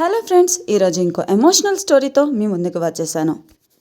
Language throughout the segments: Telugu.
హలో ఫ్రెండ్స్ ఈరోజు ఇంకో ఎమోషనల్ స్టోరీతో మీ ముందుకు వచ్చేసాను.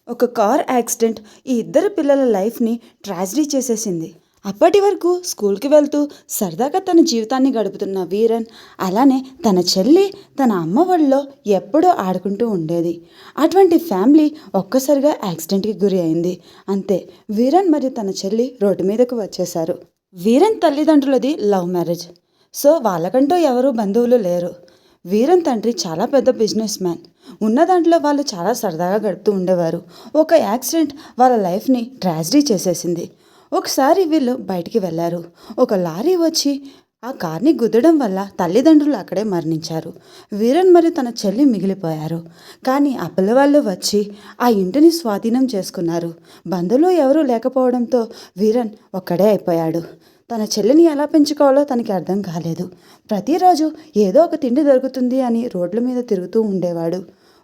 ఒక కార్ యాక్సిడెంట్ ఈ ఇద్దరు పిల్లల లైఫ్ని ట్రాజడీ చేసేసింది. అప్పటి వరకు స్కూల్కి వెళ్తూ సరదాగా తన జీవితాన్ని గడుపుతున్న వీరన్ అలానే తన చెల్లి తన అమ్మ వాళ్ళలో ఎప్పుడూ ఆడుకుంటూ ఉండేది. అటువంటి ఫ్యామిలీ ఒక్కసారిగా యాక్సిడెంట్కి గురి అయింది. అంతే వీరన్ మరియు తన చెల్లి రోడ్డు మీదకు వచ్చేశారు. వీరన్ తల్లిదండ్రులది లవ్ మ్యారేజ్. సో వాళ్ళకంటూ ఎవరు బంధువులు లేరు. వీరన్ తండ్రి చాలా పెద్ద బిజినెస్ మ్యాన్. ఉన్న దాంట్లో వాళ్ళు చాలా సరదాగా గడుపుతూ ఉండేవారు. ఒక యాక్సిడెంట్ వాళ్ళ లైఫ్ని ట్రాజడీ చేసేసింది. ఒకసారి వీళ్ళు బయటికి వెళ్ళారు. ఒక లారీ వచ్చి ఆ కార్ని గుద్దడం వల్ల తల్లిదండ్రులు అక్కడే మరణించారు. వీరన్ మరియు తన చెల్లి మిగిలిపోయారు. కానీ ఆ పిల్లవాళ్ళు వచ్చి ఆ ఇంటిని స్వాధీనం చేసుకున్నారు. బంధువులు ఎవరూ లేకపోవడంతో వీరన్ ఒక్కడే అయిపోయాడు. తన చెల్లిని ఎలా పెంచుకోవాలో తనకి అర్థం కాలేదు. ప్రతిరోజు ఏదో ఒక తిండి దొరుకుతుంది అని రోడ్ల మీద తిరుగుతూ ఉండేవాడు.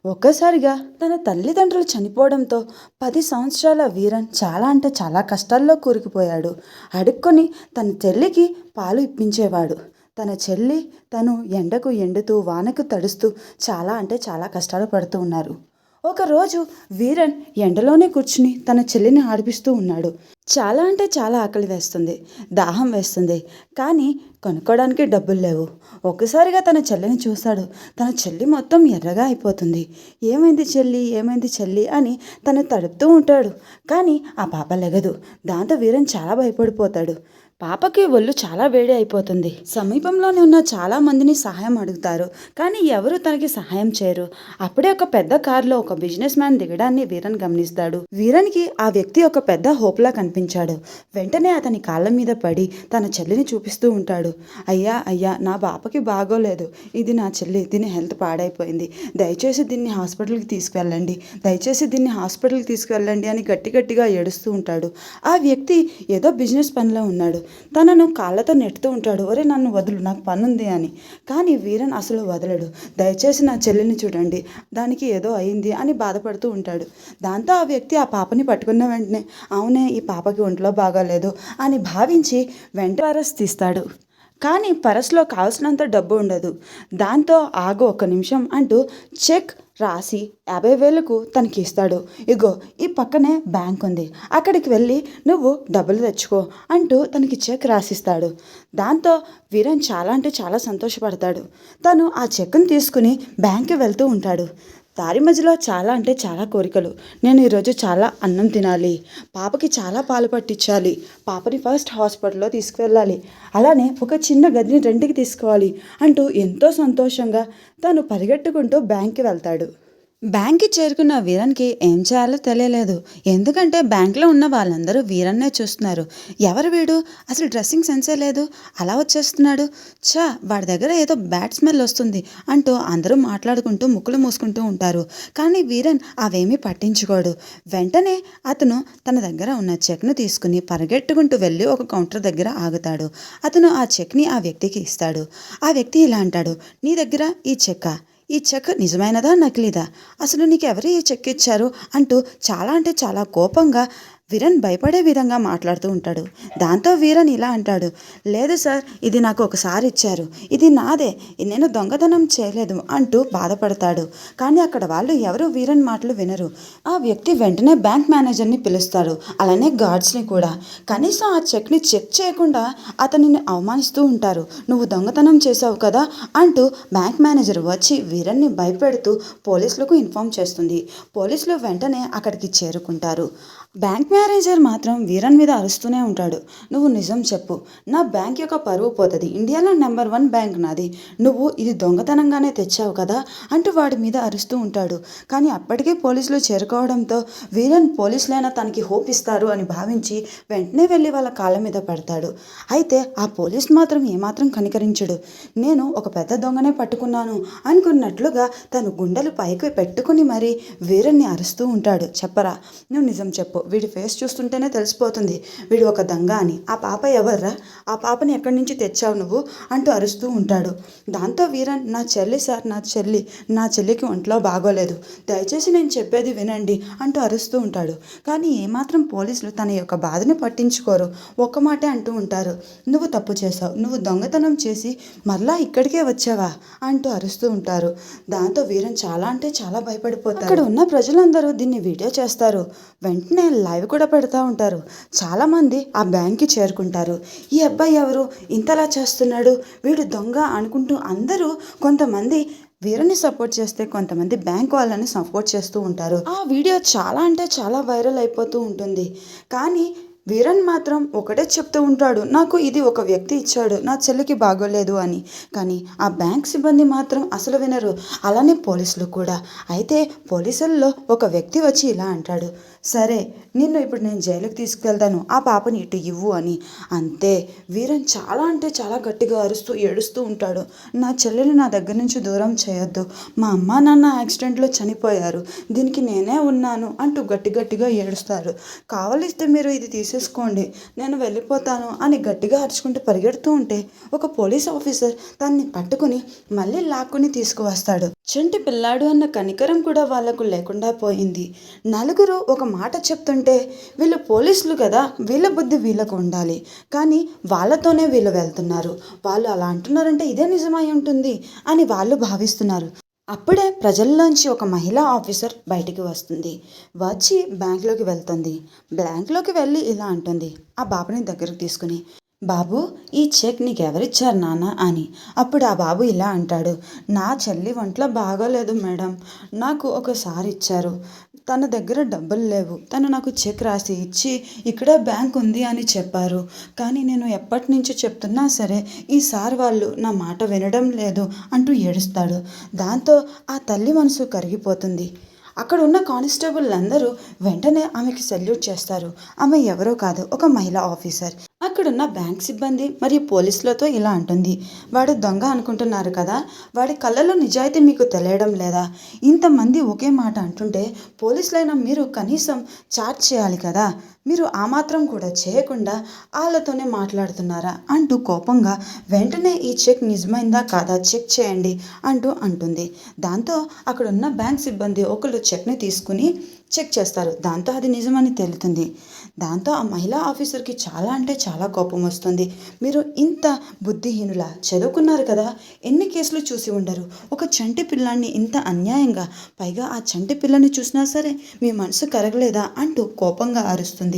ఒక్కసారిగా తన తల్లిదండ్రులు చనిపోవడంతో పది సంవత్సరాల వీరన్ చాలా అంటే చాలా కష్టాల్లో కూరుకుపోయాడు. అడుక్కొని తన చెల్లికి పాలు ఇప్పించేవాడు. తన చెల్లి తను ఎండకు ఎండుతూ వానకు తడుస్తూ చాలా అంటే చాలా కష్టాలు పడుతూ ఉన్నారు. ఒకరోజు వీరన్ ఎండలోనే కూర్చుని తన చెల్లిని ఆడిపిస్తూ ఉన్నాడు. చాలా అంటే చాలా ఆకలి వేస్తుంది దాహం వేస్తుంది కానీ కొనుక్కోవడానికి డబ్బులు లేవు. ఒక్కసారిగా తన చెల్లిని చూశాడు. తన చెల్లి మొత్తం ఎర్రగా అయిపోతుంది. ఏమైంది చెల్లి? ఏమైంది చెల్లి? అని తను తడుపుతూ ఉంటాడు. కానీ ఆ పాప లెగదు. దాంతో వీరన్ చాలా భయపడిపోతాడు. పాపకి ఒళ్ళు చాలా వేడి అయిపోతుంది. సమీపంలోనే ఉన్న చాలా మందిని సహాయం అడుగుతారు. కానీ ఎవరు తనకి సహాయం చేయరు. అప్పుడే ఒక పెద్ద కారులో ఒక బిజినెస్ మ్యాన్ దిగడాన్ని వీరన్ గమనిస్తాడు. వీరన్కి ఆ వ్యక్తి ఒక పెద్ద హోప్లా కనిపించాడు. వెంటనే అతని కాళ్ళ మీద పడి తన చెల్లిని చూపిస్తూ ఉంటాడు. అయ్యా అయ్యా నా పాపకి బాగోలేదు. ఇది నా చెల్లి. దీని హెల్త్ పాడైపోయింది. దయచేసి దీన్ని హాస్పిటల్కి తీసుకువెళ్ళండి. దయచేసి దీన్ని హాస్పిటల్కి తీసుకువెళ్ళండి అని గట్టి గట్టిగా ఏడుస్తూ ఉంటాడు. ఆ వ్యక్తి ఏదో బిజినెస్ పనిలో ఉన్నాడు. తనను కాళ్ళతో నెట్టుతూ ఉంటాడు. ఒరే నన్ను వదులు నాకు పనుంది అని. కానీ వీరన్ అసలు వదలడు. దయచేసి నా చెల్లిని చూడండి. దానికి ఏదో అయింది అని బాధపడుతూ ఉంటాడు. దాంతో ఆ వ్యక్తి ఆ పాపని పట్టుకున్న వెంటనే అవునే ఈ పాపకి ఒంట్లో బాగాలేదు అని భావించి వెంట తీస్తాడు. కానీ పరస్లో కావాల్సినంత డబ్బు ఉండదు. దాంతో ఆగు ఒక నిమిషం అంటూ చెక్ రాసి యాభై వేలకు తనకి ఇస్తాడు. ఇగో ఈ పక్కనే బ్యాంక్ ఉంది. అక్కడికి వెళ్ళి నువ్వు డబ్బులు తెచ్చుకో అంటూ తనకి చెక్ రాసిస్తాడు. దాంతో వీరన్ చాలా అంటే చాలా సంతోషపడతాడు. తను ఆ చెక్ను తీసుకుని బ్యాంక్కి వెళ్తూ ఉంటాడు. దారి మధ్యలో చాలా అంటే చాలా కోరికలు. నేను ఈరోజు చాలా అన్నం తినాలి. పాపకి చాలా పాలు పట్టించాలి. పాపని ఫస్ట్ హాస్పిటల్లో తీసుకువెళ్ళాలి. అలానే ఒక చిన్న గదిని రెండుకి తీసుకోవాలి అంటూ ఎంతో సంతోషంగా తను పరిగెట్టుకుంటూ బ్యాంక్కి వెళ్తాడు. బ్యాంక్కి చేరుకున్న వీరన్కి ఏం చేయాలో తెలియలేదు. ఎందుకంటే బ్యాంక్లో ఉన్న వాళ్ళందరూ వీరన్నే చూస్తున్నారు. ఎవరు వీడు? అసలు డ్రెస్సింగ్ సెన్సే లేదు. అలా వచ్చేస్తున్నాడు. చా వాడి దగ్గర ఏదో బ్యాడ్ స్మెల్ వస్తుంది అంటూ అందరూ మాట్లాడుకుంటూ ముక్కులు మూసుకుంటూ ఉంటారు. కానీ వీరన్ అవేమీ పట్టించుకోడు. వెంటనే అతను తన దగ్గర ఉన్న చెక్ను తీసుకుని పరిగెట్టుకుంటూ వెళ్ళి ఒక కౌంటర్ దగ్గర ఆగుతాడు. అతను ఆ చెక్ని ఆ వ్యక్తికి ఇస్తాడు. ఆ వ్యక్తి ఇలా అంటాడు నీ దగ్గర ఈ చెక్క? ఈ చెక్ నిజమైనదా నకిలీదా? అసలు నీకు ఎవరు ఈ చెక్ ఇచ్చారు? అంటూ చాలా అంటే చాలా కోపంగా వీరన్ భయపడే విధంగా మాట్లాడుతూ ఉంటాడు. దాంతో వీరన్ ఇలా అంటాడు లేదు సార్ ఇది నాకు ఒకసారి ఇచ్చారు. ఇది నాదే. నేను దొంగతనం చేయలేదు అంటూ బాధపడతాడు. కానీ అక్కడ వాళ్ళు ఎవరు వీరన్ మాటలు వినరు. ఆ వ్యక్తి వెంటనే బ్యాంక్ మేనేజర్ని పిలుస్తాడు అలానే గార్డ్స్ని కూడా. కనీసం ఆ చెక్ని చెక్ చేయకుండా అతనిని అవమానిస్తూ ఉంటారు. నువ్వు దొంగతనం చేసావు కదా అంటూ బ్యాంక్ మేనేజర్ వచ్చి వీరన్ని భయపెడుతూ పోలీసులకు ఇన్ఫామ్ చేస్తుంది. పోలీసులు వెంటనే అక్కడికి చేరుకుంటారు. బ్యాంక్ మేనేజర్ మాత్రం వీరన్ మీద అరుస్తూనే ఉంటాడు. నువ్వు నిజం చెప్పు. నా బ్యాంక్ యొక్క పరువు పోతుంది. ఇండియాలో నెంబర్ వన్ బ్యాంక్ నాది. నువ్వు ఇది దొంగతనంగానే తెచ్చావు కదా అంటూ వాడి మీద అరుస్తూ ఉంటాడు. కానీ అప్పటికే పోలీసులు చేరుకోవడంతో వీరన్ పోలీసులైనా తనకి హోప్ ఇస్తారు అని భావించి వెంటనే వెళ్ళి వాళ్ళ కాళ్ళ మీద పడతాడు. అయితే ఆ పోలీస్ మాత్రం ఏమాత్రం కనికరించడు. నేను ఒక పెద్ద దొంగనే పట్టుకున్నాను అనుకున్నట్లుగా తను గుండెలు పైకి పెట్టుకుని మరీ వీరన్ని అరుస్తూ ఉంటాడు. చెప్పరా. నువ్వు నిజం చెప్పు. వీడి ఫేస్ చూస్తుంటేనే తెలిసిపోతుంది. వీడు ఒక దొంగ అని. ఆ పాప ఎవర్రా? ఆ పాపని ఎక్కడి నుంచి తెచ్చావు నువ్వు? అంటూ అరుస్తూ ఉంటాడు. దాంతో వీరన్ నా చెల్లి సార్ నా చెల్లి. నా చెల్లికి ఒంట్లో బాగోలేదు. దయచేసి నేను చెప్పేది వినండి అంటూ అరుస్తూ ఉంటాడు. కానీ ఏమాత్రం పోలీసులు తన యొక్క బాధని పట్టించుకోరు. ఒక్క మాటే అంటూ ఉంటారు. నువ్వు తప్పు చేసావు నువ్వు దొంగతనం చేసి మరలా ఇక్కడికే వచ్చావా? అంటూ అరుస్తూ ఉంటారు. దాంతో వీరన్ చాలా అంటే చాలా భయపడిపోతారు అక్కడ ఉన్న ప్రజలందరూ దీన్ని వీడియో చేస్తారు. వెంటనే లైవ్ కూడా పెడతా ఉంటారు. చాలామంది ఆ బ్యాంక్కి చేరుకుంటారు. ఈ అబ్బాయి ఎవరు? ఇంతలా చేస్తున్నాడు. వీడు దొంగ అనుకుంటూ అందరూ కొంతమంది వీరని సపోర్ట్ చేస్తే కొంతమంది బ్యాంక్ వాళ్ళని సపోర్ట్ చేస్తూ ఉంటారు. ఆ వీడియో చాలా అంటే చాలా వైరల్ అయిపోతూ ఉంటుంది. కానీ వీరన్ మాత్రం ఒకటే చెప్తూ ఉంటాడు నాకు ఇది ఒక వ్యక్తి ఇచ్చాడు నా చెల్లికి బాగోలేదు అని. కానీ ఆ బ్యాంక్ సిబ్బంది మాత్రం అసలు వినరు. అలానే పోలీసులు కూడా. అయితే పోలీసుల్లో ఒక వ్యక్తి వచ్చి ఇలా అంటాడు సరే నిన్ను ఇప్పుడు నేను జైలుకి తీసుకెళ్తాను. ఆ పాపని ఇటు ఇవ్వు అని. అంతే. వీరన్ చాలా అంటే చాలా గట్టిగా అరుస్తూ ఏడుస్తూ ఉంటాడు. నా చెల్లెలు నా దగ్గర నుంచి దూరం చేయొద్దు. మా అమ్మ నాన్న యాక్సిడెంట్లో చనిపోయారు. దీనికి నేనే ఉన్నాను అంటూ గట్టి గట్టిగా ఏడుస్తారు. కావలిస్తే మీరు ఇది తీసు తీసేసుకోండి నేను వెళ్ళిపోతాను అని గట్టిగా అరుచుకుంటూ పరిగెడుతూ ఉంటే ఒక పోలీస్ ఆఫీసర్ తన్ని పట్టుకుని మళ్ళీ లాక్కుని తీసుకువస్తాడు. చంటి పిల్లాడు అన్న కనికరం కూడా వాళ్ళకు లేకుండా పోయింది. నలుగురు ఒక మాట చెప్తుంటే వీళ్ళు పోలీసులు కదా వీళ్ళ బుద్ధి వీళ్ళకు ఉండాలి. కానీ వాళ్ళతోనే వీళ్ళు వెళ్తున్నారు. వాళ్ళు అలా అంటున్నారంటే ఇదే నిజమై ఉంటుంది అని వాళ్ళు భావిస్తున్నారు. అప్పుడే ప్రజల్లోంచి ఒక మహిళా ఆఫీసర్ బయటికి వస్తుంది. వచ్చి బ్యాంక్లోకి వెళ్తుంది. బ్యాంక్లోకి వెళ్ళి ఇలా అంటుంది. ఆ బాబుని దగ్గరకు తీసుకుని బాబు ఈ చెక్ నీకు ఎవరిచ్చారు నాన్న? అని. అప్పుడు ఆ బాబు ఇలా అంటాడు నా చెల్లి ఒంట్లో బాగోలేదు మేడం. నాకు ఒకసారి ఇచ్చారు. తన దగ్గర డబ్బులు లేవు. తను నాకు చెక్ రాసి ఇచ్చి ఇక్కడే బ్యాంక్ ఉంది అని చెప్పారు. కానీ నేను ఎప్పటి నుంచి చెప్తున్నా సరే ఈ సార్ వాళ్ళు నా మాట వినడం లేదు అంటూ ఏడుస్తాడు. దాంతో ఆ తల్లి మనసు కరిగిపోతుంది. అక్కడ ఉన్న కానిస్టేబుల్ అందరూ వెంటనే ఆమెకి సెల్యూట్ చేస్తారు. ఆమె ఎవరో కాదు ఒక మహిళా ఆఫీసర్. అక్కడున్న బ్యాంక్ సిబ్బంది మరియు పోలీసులతో ఇలా అంటుంది. వాడు దొంగ అనుకుంటున్నారు కదా? వాడి కళ్ళలో నిజాయితీ మీకు తెలియడం లేదా? ఇంతమంది ఒకే మాట అంటుంటే పోలీసులైన మీరు కనీసం చార్జ్ చేయాలి కదా? మీరు ఆ మాత్రం కూడా చేయకుండా వాళ్ళతోనే మాట్లాడుతున్నారా? అంటూ కోపంగా వెంటనే ఈ చెక్ నిజమైందా కాదా చెక్ చేయండి అంటూ అంటుంది. దాంతో అక్కడ ఉన్న బ్యాంక్ సిబ్బంది ఒకళ్ళు చెక్ని తీసుకుని చెక్ చేస్తారు. దాంతో అది నిజమని తేలుతుంది. దాంతో ఆ మహిళా ఆఫీసర్కి చాలా అంటే చాలా కోపం వస్తుంది. మీరు ఇంత బుద్ధిహీనులా చదువుకున్నారు కదా ఎన్ని కేసులు చూసి ఉండరు. ఒక చంటి పిల్లాన్ని ఇంత అన్యాయంగా పైగా ఆ చంటి పిల్లని చూసినా సరే మీ మనసు కరగలేదా అంటూ కోపంగా అరుస్తుంది.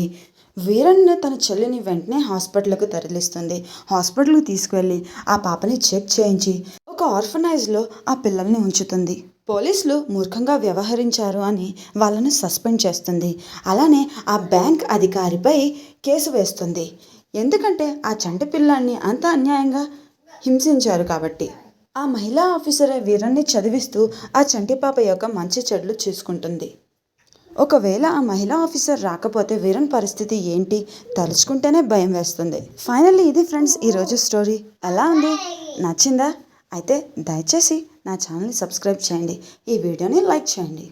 వీరన్న తన చెల్లిని వెంటనే హాస్పిటల్కు తరలిస్తుంది. హాస్పిటల్కి తీసుకువెళ్ళి ఆ పాపని చెక్ చేయించి ఒక ఆర్ఫనైజ్లో ఆ పిల్లల్ని ఉంచుతుంది. పోలీసులు మూర్ఖంగా వ్యవహరించారు అని వాళ్ళను సస్పెండ్ చేస్తుంది. అలానే ఆ బ్యాంక్ అధికారిపై కేసు వేస్తుంది. ఎందుకంటే ఆ చంటి పిల్లాన్ని అంత అన్యాయంగా హింసించారు కాబట్టి. ఆ మహిళా ఆఫీసరే వీరన్ని చదివిస్తూ ఆ చంటి పాప యొక్క మంచి చెడులు చూసుకుంటుంది. ఒకవేళ ఆ మహిళా ఆఫీసర్ రాకపోతే వీరన్ పరిస్థితి ఏంటి? తలుచుకుంటేనే భయం వేస్తుంది. ఫైనల్లీ ఇది ఫ్రెండ్స్ ఈరోజు స్టోరీ. ఎలా ఉంది? నచ్చిందా? అయితే దయచేసి నా ఛానల్ని సబ్స్క్రైబ్ చేయండి. ఈ వీడియోని లైక్ చేయండి.